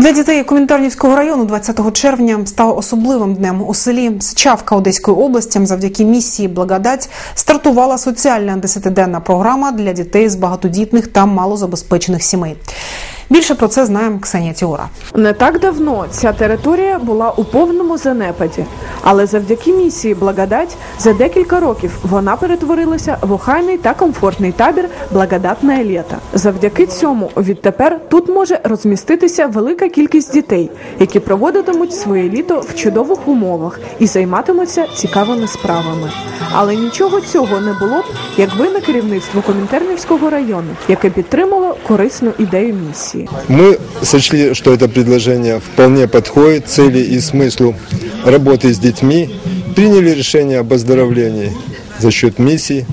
Для дітей Комінтернівського району 20 червня став особливим днем. У селі Сичавка Одеської області завдяки місії Благодать стартувала соціальна десятиденна програма для дітей з багатодітних та малозабезпечених сімей. Більше про це знає Ксенія Тіора. Не так давно ця територія була у повному занепаді, але завдяки місії Благодать за декілька років вона перетворилася в охайний та комфортний табір Благодатне літо. Завдяки цьому відтепер тут може розміститися велика кількість дітей, які проводитимуть своє літо в чудових умовах і займатимуться цікавими справами. Але нічого цього не було б, якби не керівництво Комінтернівського району, яке підтримало корисну ідею місії. Мы сочли, что это предложение вполне подходит цели и смыслу работы с детьми. Приняли решение об оздоровлении за счет миссий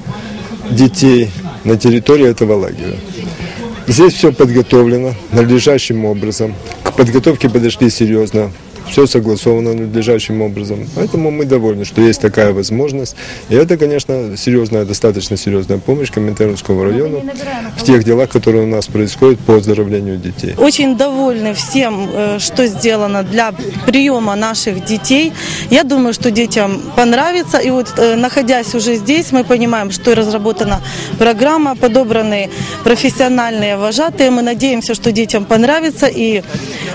детей на территории этого лагеря. Здесь все подготовлено надлежащим образом. К подготовке подошли серьезно. Все согласовано надлежащим образом. Поэтому мы довольны, что есть такая возможность. И это, конечно, серьезная, достаточно серьезная помощь Коминтерновского району в тех делах, которые у нас происходят по оздоровлению детей. Очень довольны всем, э, что сделано для приема наших детей. Я думаю, что детям понравится. И вот э, находясь уже здесь, мы понимаем, что разработана программа, подобраны профессиональные вожатые. Мы надеемся, что детям понравится. И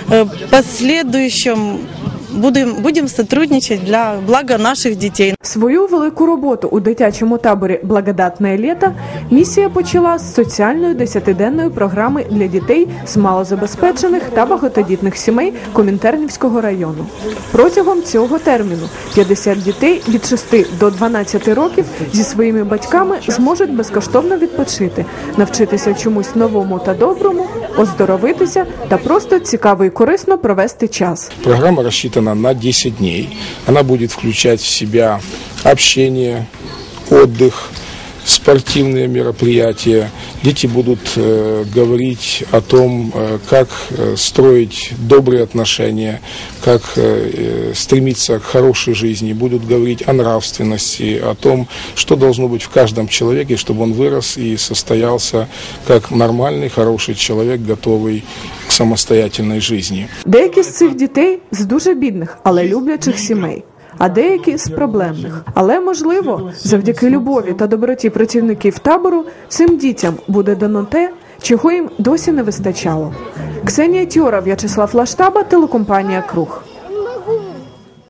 в последующем будем, будем сотрудничать для блага наших детей. Свою велику роботу у дитячому таборі Благодатне літо місія почала з соціальної десятиденної програми для дітей з малозабезпечених та багатодітних сімей Комінтернівського району. Протягом цього терміну 50 дітей від 6 до 12 років зі своїми батьками зможуть безкоштовно відпочити, навчитися чомусь новому та доброму, оздоровитися та просто цікаво і корисно провести час. Программа рассчитана на 10 дней. Она будет включать в себя общение, отдых, спортивные мероприятия. Дети будут э, говорить о том, э, как э, строить добрые отношения, как э, э, стремиться к хорошей жизни. Будут говорить о нравственности, о том, что должно быть в каждом человеке, чтобы он вырос и состоялся как нормальный, хороший человек, готовый к самостоятельной жизни. Деякі з цих дітей з дуже бідних, але люблячих сімей. А деякі з проблемних. Але можливо, завдяки любові та доброті працівників табору цим дітям буде дано те, чого їм досі не вистачало. Ксенія Тьора, В'ячеслав Лаштаба, телекомпанія Круг.